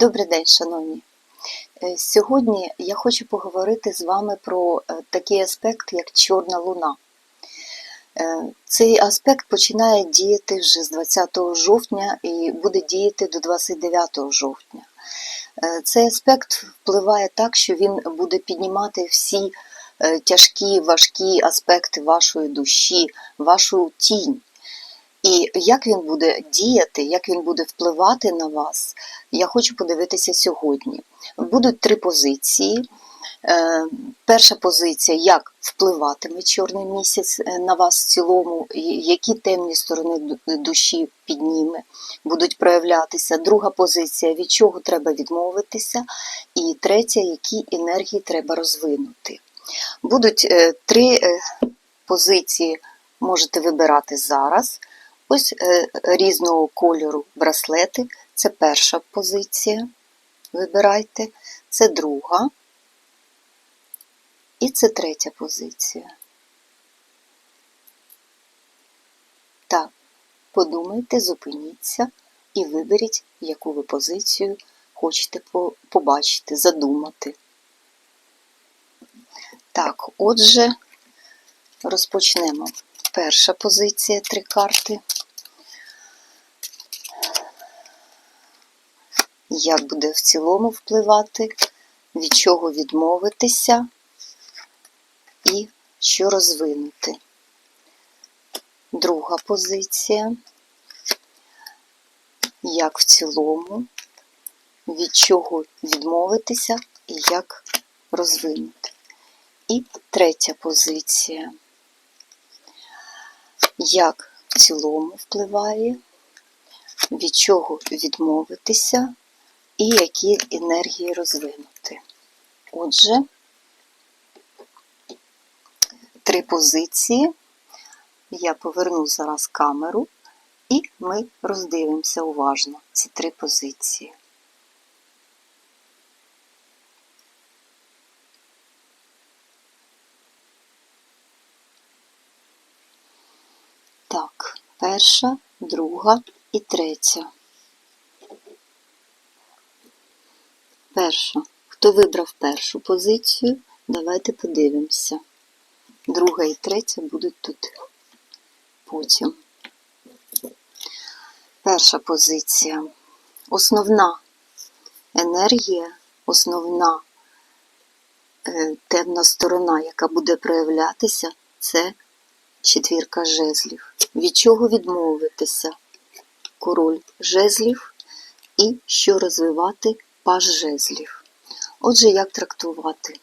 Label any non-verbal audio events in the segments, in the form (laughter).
Добрий день, шановні. Е, Сьогодні я хочу поговорити з вами про е, такий аспект, як Чорна Луна. Е, Цей аспект починає діяти вже з 20 жовтня і буде діяти до 29 жовтня. Цей аспект впливає так, що він буде піднімати всі тяжкі, важкі аспекти вашої душі, вашу тінь. І як він буде діяти, як він буде впливати на вас, я хочу подивитися сьогодні. Будуть три позиції. Е, Перша позиція, як впливатиме чорний місяць е, на вас в цілому, які темні сторони душі підніме, будуть проявлятися. Друга позиція, від чого треба відмовитися. І третя, які енергії треба розвинути. Будуть е, три позиції, можете вибирати зараз. Ось е, різного кольору браслети. Це перша позиція. Вибирайте. Це друга. І це третя позиція. Так, подумайте, зупиніться і виберіть, яку ви позицію хочете побачити, задумати. Так, отже, розпочнемо. Перша позиція три карти. Як буде в цілому впливати, від чого відмовитися і що розвинути. Друга позиція. Як в цілому, від чого відмовитися і як розвинути. І третя позиція. Як в цілому впливає, від чого відмовитися і які енергії розвинути. Отже, три позиції. Я поверну зараз камеру, і ми роздивимося уважно ці три позиції. Так, перша, друга і третя. Перша. Хто вибрав першу позицію, давайте подивимося. Друга і третя будуть тут потім. Перша позиція. Основна енергія, основна е, темна сторона, яка буде проявлятися, це четвірка жезлів. Від чого відмовитися? Король жезлів і що розвивати паж жезлів. Отже, як трактувати?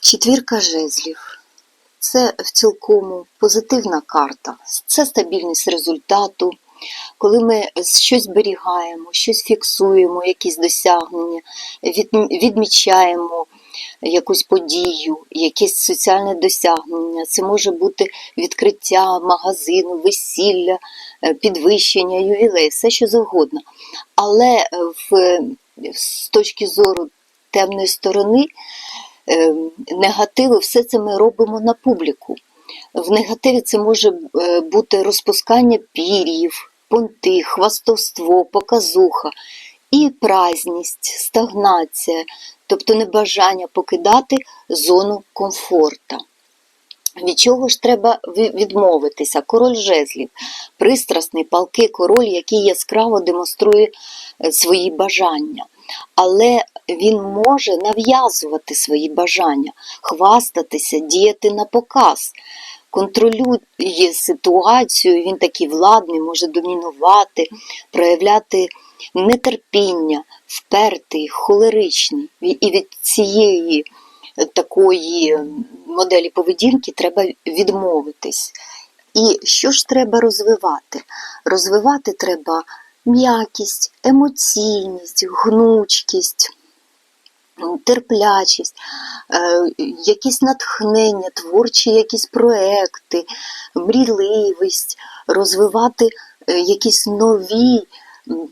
Четвірка жезлів. Це в цілкому позитивна карта. Це стабільність результату, коли ми щось зберігаємо, щось фіксуємо, якісь досягнення, відмічаємо якусь подію, якесь соціальне досягнення. Це може бути відкриття магазину, весілля, е, підвищення, ювілей, все що завгодно. Але е, в, з точки зору темної сторони, е, негативу, все це ми робимо на публіку. В негативі це може бути розпускання пір'їв, понти, хвастовство, показуха і празність, стагнація, тобто небажання покидати зону комфорта. Від чого ж треба відмовитися? Король жезлів, пристрасний, палкий король, який яскраво демонструє е, свої бажання. Але він може нав'язувати свої бажання, хвастатися, діяти на показ, контролює ситуацію, він такий владний, може домінувати, проявляти нетерпіння, впертий, холеричний. І від цієї такої моделі поведінки треба відмовитись. І що ж треба розвивати? Розвивати треба м'якість, емоційність, гнучкість, терплячість, е, якісь натхнення, творчі якісь проекти, мрійливість, розвивати е, якісь нові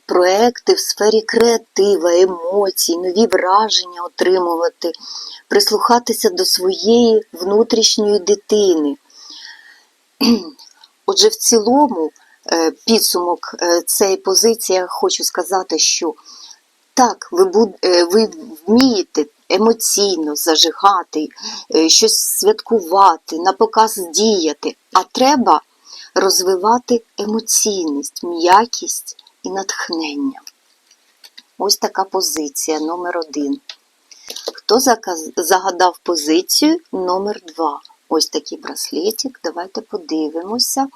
проекти в сфері креатива, емоцій, нові враження отримувати, прислухатися до своєї внутрішньої дитини. (clears throat) Отже, в цілому е, підсумок цієї позиції, я хочу сказати, що так, ви, буд, е, ви вмієте емоційно зажигати, е, щось святкувати, на показ діяти, а треба розвивати емоційність, м'якість і натхнення. Ось така позиція номер один. Хто загадав позицію номер два? Ось такий браслетик. Давайте подивимося. Е,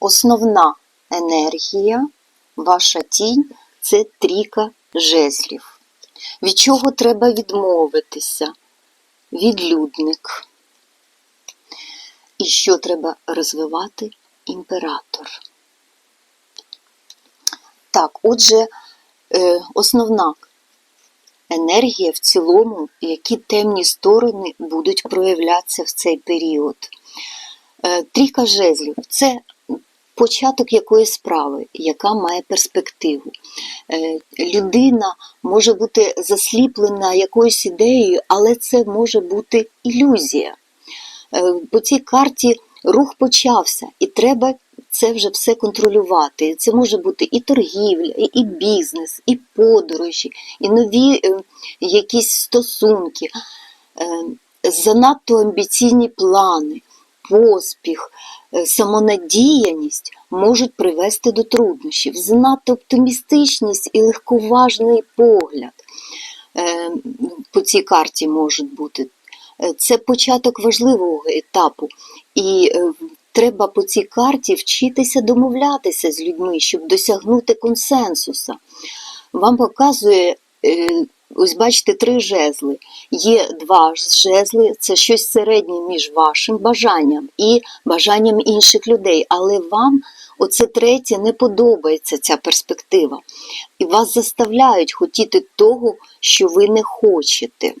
основна енергія, ваша тінь це трійка жезлів. Від чого треба відмовитися? Відлюдник. І що треба розвивати? Імператор. Так, отже, е, основна енергія в цілому, які темні сторони будуть проявлятися в цей період. Е, Трійка жезлів це початок якоїсь справи, яка має перспективу. Е, Людина може бути засліплена якоюсь ідеєю, але це може бути ілюзія. Е, По цій карті рух почався, і треба це вже все контролювати. Це може бути і торгівля, і бізнес, і подорожі, і нові е, якісь стосунки, занадто амбіційні плани, поспіх, е, самонадіяність можуть привести до труднощів. Занадто оптимістичність і легковажний погляд е, по цій карті можуть бути. Е, Це початок важливого етапу, і треба по цій карті вчитися домовлятися з людьми, щоб досягнути консенсуса. Вам показує, ось бачите, три жезли. Є два жезли, це щось середнє між вашим бажанням і бажанням інших людей. Але вам оце третє не подобається ця перспектива. І вас заставляють хотіти того, що ви не хочете.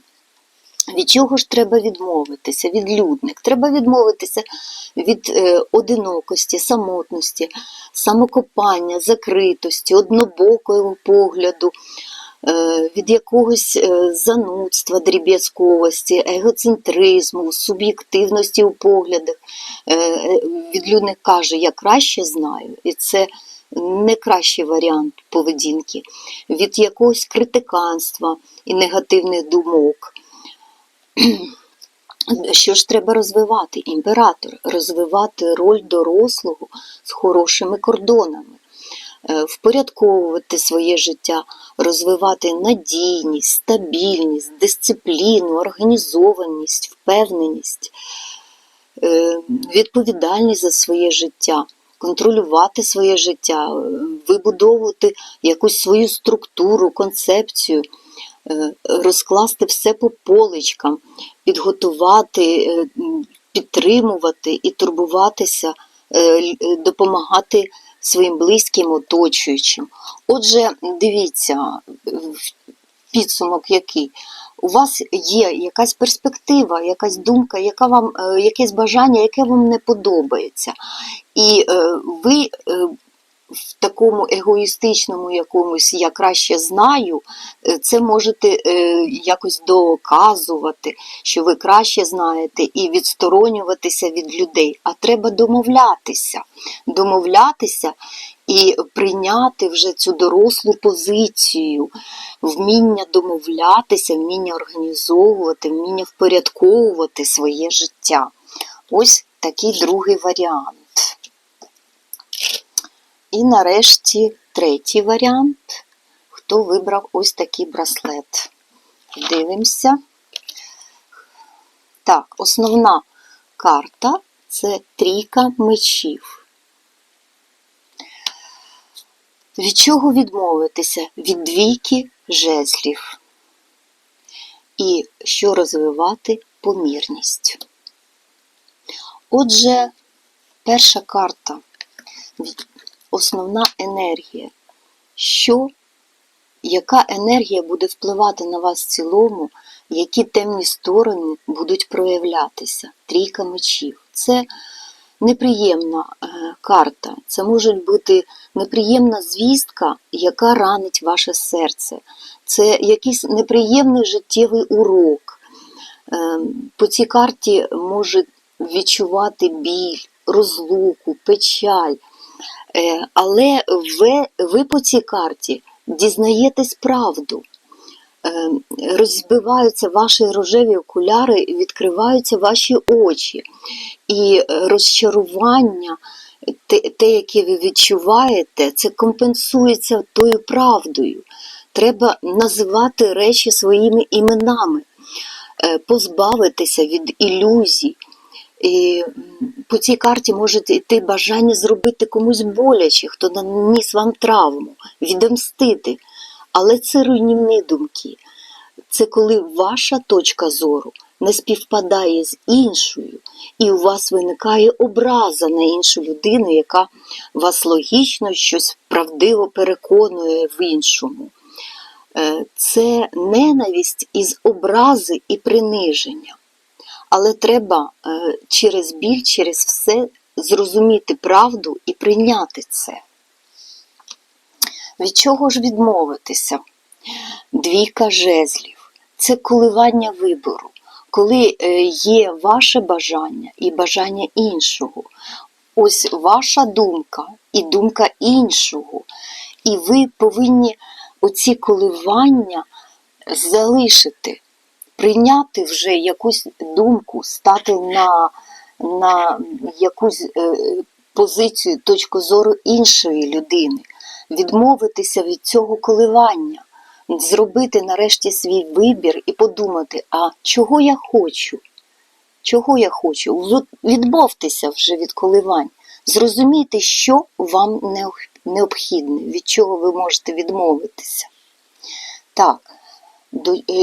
Від чого ж треба відмовитися? Відлюдник. Треба відмовитися від е, одинокості, самотності, самокопання, закритості, однобокого погляду, від якогось е, занудства, дріб'язковості, егоцентризму, суб'єктивності у поглядах. Е, е, відлюдник каже, я краще знаю, і це не кращий варіант поведінки, від якогось критиканства і негативних думок. (clears throat) Що ж треба розвивати? Імператор розвивати роль дорослого з хорошими кордонами, е, впорядковувати своє життя, розвивати надійність, стабільність, дисципліну, організованість, впевненість, е, відповідальність за своє життя, контролювати своє життя, е, вибудовувати якусь свою структуру, концепцію е, розкласти все по поличкам, підготувати, е, підтримувати і турбуватися, е, е, допомагати своїм близьким, оточуючим. Отже, дивіться, підсумок який. У вас є якась перспектива, якась думка, яка вам, е, якесь бажання, яке вам не подобається. І е, ви е, в такому егоїстичному якомусь я краще знаю, е, це можете е, якось доказувати, що ви краще знаєте, і відсторонюватися від людей. А треба домовлятися, домовлятися і прийняти вже цю дорослу позицію, вміння домовлятися, вміння організовувати, вміння впорядковувати своє життя. Ось такий другий варіант. І нарешті третій варіант. Хто вибрав ось такий браслет? Дивимося. Так, основна карта це трійка мечів. Від чого відмовитися? Від двійки жезлів. І що розвивати помірність. Отже, перша карта основна енергія. Що, яка енергія буде впливати на вас в цілому, які темні сторони будуть проявлятися? Трійка мечів. Це неприємна е, карта. Це може бути неприємна звістка, яка ранить ваше серце. Це якийсь неприємний життєвий урок. Е, По цій карті може відчувати біль, розлуку, печаль. Е, Але ви, ви по цій карті дізнаєтесь правду. Е, Розбиваються ваші рожеві окуляри, відкриваються ваші очі. І розчарування, те, те, яке ви відчуваєте, це компенсується тою правдою. Треба називати речі своїми іменами, е, позбавитися від ілюзій. І по цій карті може йти бажання зробити комусь боляче, хто наніс вам травму, відомстити. Але це руйнівні думки. Це коли ваша точка зору не співпадає з іншою, і у вас виникає образа на іншу людину, яка вас логічно щось правдиво переконує в іншому. Е, Це ненависть із образи і приниження. Але треба е, через біль, через все зрозуміти правду і прийняти це. Від чого ж відмовитися? Двійка жезлів це коливання вибору, коли е, є ваше бажання і бажання іншого. Ось ваша думка і думка іншого. І ви повинні оці коливання залишити, прийняти вже якусь думку, стати на, на якусь е, позицію, точку зору іншої людини, відмовитися від цього коливання, зробити нарешті свій вибір і подумати, а чого я хочу? Чого я хочу? Відмовтеся вже від коливань, зрозумійте, що вам необхідне, від чого ви можете відмовитися. Так,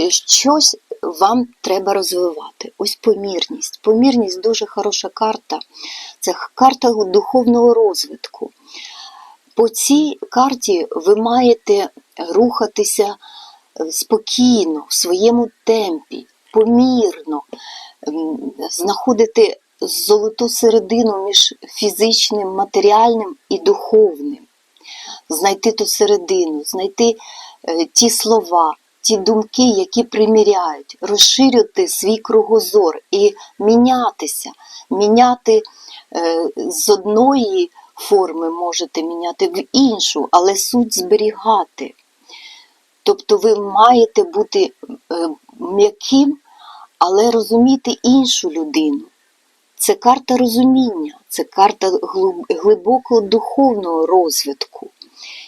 щось вам треба розвивати. Ось помірність. Помірність дуже хороша карта. Це карта духовного розвитку. По цій карті ви маєте рухатися е, спокійно, в своєму темпі, помірно, знаходити золоту середину між фізичним, матеріальним і духовним. Знайти ту середину, знайти е, ті слова, ті думки, які приміряють, розширювати свій кругозор і мінятися, міняти е, з одної форми можете міняти в іншу, але суть зберігати. Тобто ви маєте бути е, м'яким, але розуміти іншу людину. Це карта розуміння, це карта глибокого духовного розвитку.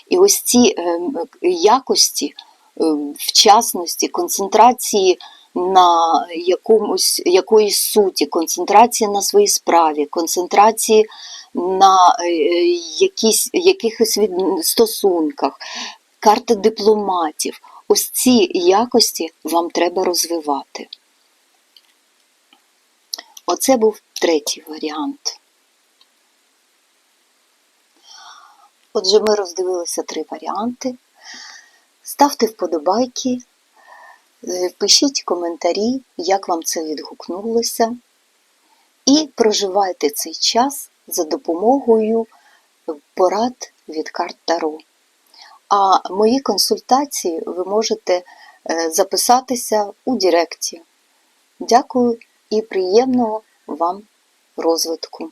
І ось ці е, якості, вчасності, концентрації на якомусь, якоїсь суті, концентрації на своїй справі, концентрації на е, якісь, якихось від... стосунках, карта дипломатів. Ось ці якості вам треба розвивати. Оце був третій варіант. Отже, ми роздивилися три варіанти. Ставте вподобайки, е, пишіть коментарі, як вам це відгукнулося. І проживайте цей час за допомогою порад від карт Таро. А мої консультації ви можете е, записатися у Директі. Дякую і приємного вам розвитку!